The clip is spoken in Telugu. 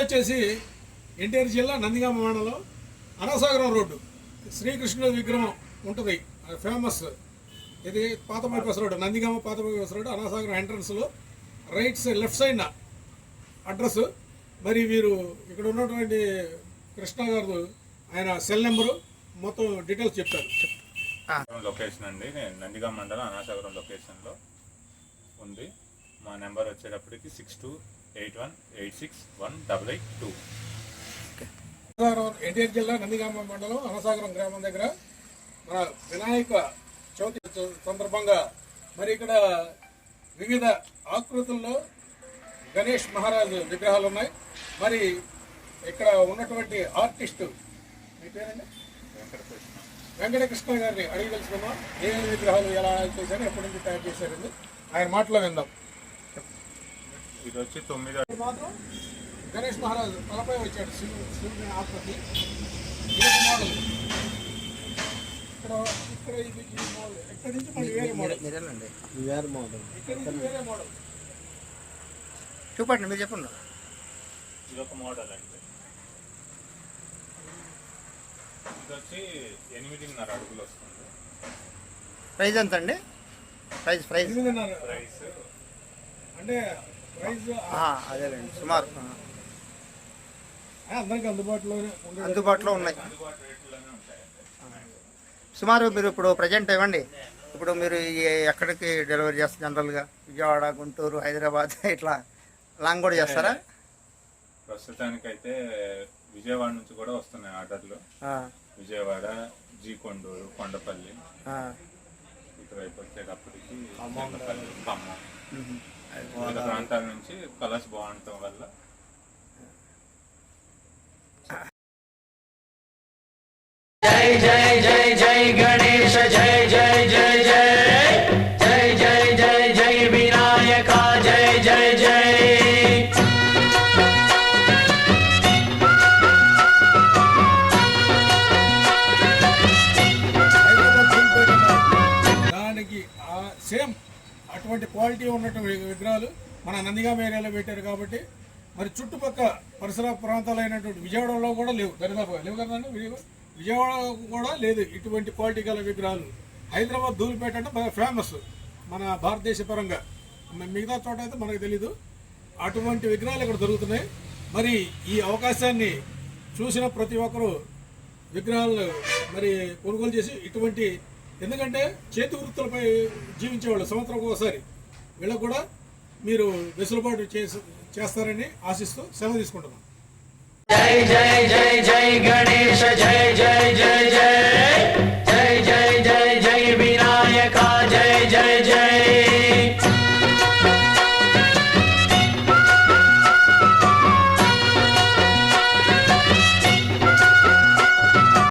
వచ్చేసి ఎన్టీఆర్ జిల్లా నందిగామ మండలం అనసాగరం రోడ్డు. శ్రీకృష్ణుడి విగ్రహం ఉంటుంది. ఫేమస్ ఇది పాత బైపాస్ రోడ్డు నందిగామ పాత బైపాస్ రోడ్డు అనసాగరం ఎంట్రన్స్లో right side left side address. మరి వీరు ఇక్కడ ఉన్నటువంటి కృష్ణ గారు ఆయన సెల్ నెంబరు మొత్తం డీటెయిల్స్ చెప్తారు. లొకేషన్ అండి నేను నందిగాం మండలం అనాసాగరం లొకేషన్లో ఉంది. మా నెంబర్ వచ్చేటప్పటికి six two eight one eight six one double eight two. NTR జిల్లా నందిగామ మండలం అనసాగరం గ్రామం దగ్గర. మన వినాయక చవితి సందర్భంగా మరి ఇక్కడ వివిధ ఆకృతుల్లో గణేష్ మహారాజు విగ్రహాలు ఉన్నాయి మరి ఇక్కడ ఉన్నటువంటి ఆర్టిస్టు మీ పేరండి? వెంకటకృష్ణ. గారిని అడిగి తెలుసుకుందాం ఏ విగ్రహాలు ఎలా చేశారు ఎప్పటి నుంచి తయారు చేశారండి? ఆయన మాటలో విందాం. ఇది వచ్చి తొమ్మిది మాత్రం గణేష్ మహారాజు తలపై వచ్చాడు. శివుడు శివుని ఆకృతి ఇది ఒక మోడల్ ఇక్కడ ఇక్కడ ఇది ఈ మోడల్ ఇక్కడ నుంచి మళ్ళీ వేరే మోడల్ వేరే మోడల్. చూపండి మీరు చెప్పండి. ఇది ఒక మోడల్ అండి. ఇది వచ్చి ఎనిమిదిన్నర అడుగులు వస్తుంది. ప్రైస్ ఎంత అండి? Price price price. అంటే ప్రైస్ అదేలేండి సుమారు. ఆ. అందరికి అందుబాటులోనే ఉండే అందుబాటులో ఉన్నాయి. సుమారు మీరు ఇప్పుడు ప్రజెంట్ ఇవ్వండి. ఇప్పుడు మీరు ఎక్కడికి డెలివరీ చేస్తారు జనరల్గా? విజయవాడ గుంటూరు హైదరాబాద్ ఇట్లా లాంగ్ కూడా చేస్తారా? ప్రస్తుతానికైతే విజయవాడ నుంచి కూడా వస్తున్నాయి ఆర్డర్లు. ఆ, విజయవాడ జీ కొండూరు కొండపల్లి. ఆ. ఇటువైపు వచ్చేటప్పటికి కొండపల్లి ఖమ్మం. మ్మ్. వివిధ ప్రాంతాల నుంచి కలర్స్ బాగుండటం వల్ల జై అటువంటి క్వాలిటీ ఉన్నటువంటి విగ్రహాలు మన నందిగామ ఏరియాలో పెట్టారు కాబట్టి మరి చుట్టుపక్కల పరిసర ప్రాంతాలైనటువంటి విజయవాడలో కూడా లేవు. దరిదాపు లేవు కదండి విజయవాడ కూడా లేదు ఇటువంటి క్వాలిటీ గల విగ్రహాలు. హైదరాబాద్ ధూళిపేట అంటే బాగా ఫేమస్ మన భారతదేశ పరంగా మిగతా చోట అయితే మనకు తెలీదు. అటువంటి విగ్రహాలు ఇక్కడ దొరుకుతున్నాయి. మరి ఈ అవకాశాన్ని చూసిన ప్రతి ఒక్కరూ విగ్రహాలను మరి కొనుగోలు చేసి ఇటువంటి ఎందుకంటే చేతి వృత్తులపై జీవించేవాళ్ళు సంవత్సరం ఒకసారి. వీళ్ళకు కూడా మీరు వెసులుబాటు చేసి చేస్తారని ఆశిస్తూ సెలవు తీసుకుంటున్నాం. జై జై జై జై గణేష జై జై జై జై.